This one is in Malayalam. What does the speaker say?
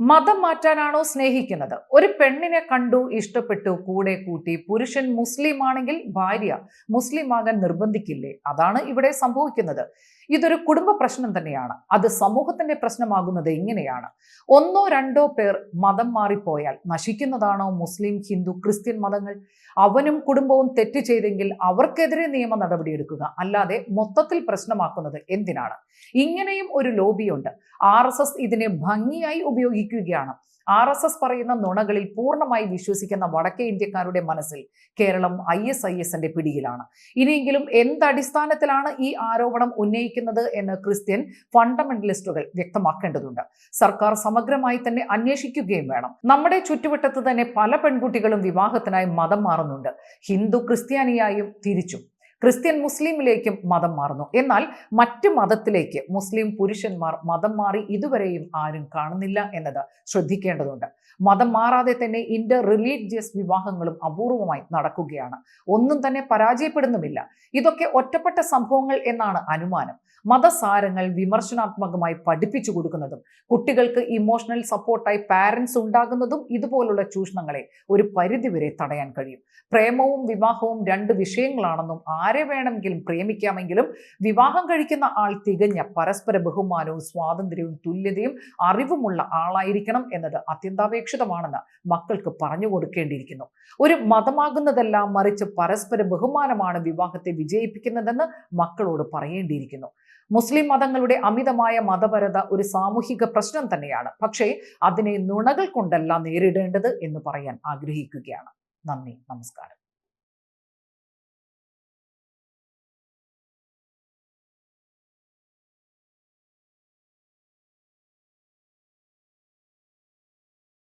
മതം മാറ്റാനാണോ സ്നേഹിക്കുന്നത്? ഒരു പെണ്ണിനെ കണ്ടു ഇഷ്ടപ്പെട്ടു കൂടെ കൂട്ടി. പുരുഷൻ മുസ്ലിം ആണെങ്കിൽ ഭാര്യ മുസ്ലിം ആകാൻ നിർബന്ധിക്കില്ലേ? അതാണ് ഇവിടെ സംഭവിക്കുന്നത്. ഇതൊരു കുടുംബ പ്രശ്നം തന്നെയാണ്. അത് സമൂഹത്തിന്റെ പ്രശ്നമാകുന്നത് എങ്ങനെയാണ് ഒന്നോ രണ്ടോ പേർ മതം മാറിപ്പോയാൽ നശിക്കുന്നതാണോ മുസ്ലിം ഹിന്ദു ക്രിസ്ത്യൻ മതങ്ങൾ? അവനും കുടുംബവും തെറ്റ് ചെയ്തെങ്കിൽ അവർക്കെതിരെ നിയമ നടപടിയെടുക്കുക അല്ലാതെ മൊത്തത്തിൽ പ്രശ്നമാക്കുന്നത് എന്തിനാണ്? ഇങ്ങനെയും ഒരു ലോബിയുണ്ട്. ആർ ഇതിനെ ഭംഗിയായി ഉപയോഗിക്കുകയാണ് ആർ എസ് എസ് പറയുന്ന നുണകളിൽ പൂർണമായി വിശ്വസിക്കുന്ന വടക്കേ ഇന്ത്യക്കാരുടെ മനസ്സിൽ കേരളം ഐ എസ് ഐ എസിന്റെ പിടിയിലാണ്. ഇനിയെങ്കിലും എന്തടിസ്ഥാനത്തിലാണ് ഈ ആരോപണം ഉന്നയിക്കുന്നത് എന്ന് ക്രിസ്ത്യൻ ഫണ്ടമെന്റലിസ്റ്റുകൾ വ്യക്തമാക്കേണ്ടതുണ്ട്. സർക്കാർ സമഗ്രമായി തന്നെ അന്വേഷിക്കുകയും വേണം. നമ്മുടെ ചുറ്റുവട്ടത്ത് തന്നെ പല പെൺകുട്ടികളും വിവാഹത്തിനായി മതം മാറുന്നുണ്ട്. ഹിന്ദു ക്രിസ്ത്യാനിയായും തിരിച്ചും. ക്രിസ്ത്യൻ മുസ്ലിമിലേക്കും മതം മാറുന്നു. എന്നാൽ മറ്റ് മതത്തിലേക്ക് മുസ്ലിം പുരുഷന്മാർ മതം മാറി ഇതുവരെയും ആരും കാണുന്നില്ല എന്നത് ശ്രദ്ധിക്കേണ്ടതുണ്ട്. മതം മാറാതെ തന്നെ ഇന്റർ റിലീജിയസ് വിവാഹങ്ങളും അപൂർവമായി നടക്കുകയാണ്. ഒന്നും തന്നെ പരാജയപ്പെടുന്നുമില്ല. ഇതൊക്കെ ഒറ്റപ്പെട്ട സംഭവങ്ങൾ എന്നാണ് അനുമാനം. മതസാരങ്ങൾ വിമർശനാത്മകമായി പഠിപ്പിച്ചു കൊടുക്കുന്നതും കുട്ടികൾക്ക് ഇമോഷണൽ സപ്പോർട്ടായി പാരൻസ് ഉണ്ടാകുന്നതും ഇതുപോലുള്ള ചൂഷണങ്ങളെ ഒരു പരിധിവരെ തടയാൻ കഴിയും. പ്രേമവും വിവാഹവും രണ്ട് വിഷയങ്ങളാണെന്നും ആരെ വേണമെങ്കിലും പ്രേമിക്കാമെങ്കിലും വിവാഹം കഴിക്കുന്ന ആൾ തികഞ്ഞ പരസ്പര ബഹുമാനവും സ്വാതന്ത്ര്യവും തുല്യതയും അറിവുമുള്ള ആളായിരിക്കണം എന്നത് അത്യന്താപേക്ഷിതമാണെന്ന് മക്കൾക്ക് പറഞ്ഞു കൊടുക്കേണ്ടിയിരിക്കുന്നു. ഒരു മതമാകുന്നതെല്ലാം മറിച്ച് പരസ്പര ബഹുമാനമാണ് വിവാഹത്തെ വിജയിപ്പിക്കുന്നതെന്ന് മക്കളോട് പറയേണ്ടിയിരിക്കുന്നു. മുസ്ലിം മതങ്ങളുടെ അമിതമായ മതപരത ഒരു സാമൂഹിക പ്രശ്നം തന്നെയാണ്. പക്ഷേ അതിനെ നുണകൾ കൊണ്ടല്ല നേരിടേണ്ടത് എന്ന് പറയാൻ ആഗ്രഹിക്കുകയാണ്. നന്ദി. നമസ്കാരം.